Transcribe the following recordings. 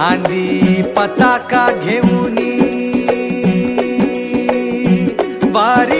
खांदी पताका घेऊनी बारी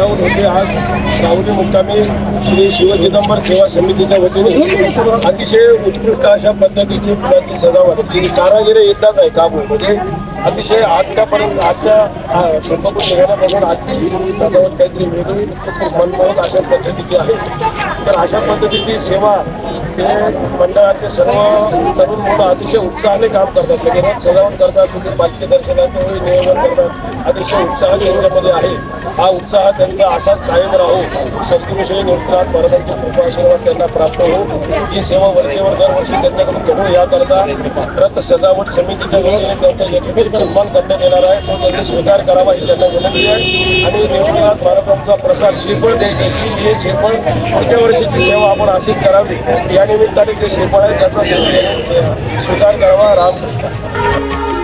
सजावट होते आज. राहुरी मुक्कामी श्री शिवचिदंबर सेवा समितीच्या वतीने अतिशय उत्कृष्ट अशा पद्धतीची फुलांची सजावट. ही कारागिरी एकदाच आहे काम म्हणजे अतिशय आजच्यापर्यंत आजच्या हा, स्वयंपाकून निघाल्यापासून आजची सजावट काहीतरी वेगळी मनमोहक अशा पद्धतीची आहे. तर अशा पद्धतीची सेवा ते मंडळाचे सर्व तरुण मुलं अतिशय उत्साहाने काम करतात. सगळ्यांना सजावट करतात कुठे पालखी दर्शनाचं नियोजन करतात. अतिशय उत्साहाने यांच्यामध्ये आहे. हा उत्साह त्यांचा असाच कायम राहो. सद्गुरुश्री निवृत्तनाथ महाराजांचे कृपा आशीर्वाद त्यांना प्राप्त होऊ. ही सेवा वर्षेवर दरवर्षी त्यांच्याकडून करू याकरता रथ सजावट समितीच्या वतीने त्यांचा यथोचित सन्मान करण्यात येणार आहे. तो त्यांनी स्वीकार करावा ही त्यांना विनंती आहे. आणि निवृत्तनाथ महाराजांचा प्रसाद श्रीफळ द्यायचे की हे श्रीफळ पुढच्या वर्षीची सेवा आपण अशीच करावी. या निमित्ताने जे शेफळ आहे त्याचा स्वीकार करावा रामकृष्ण.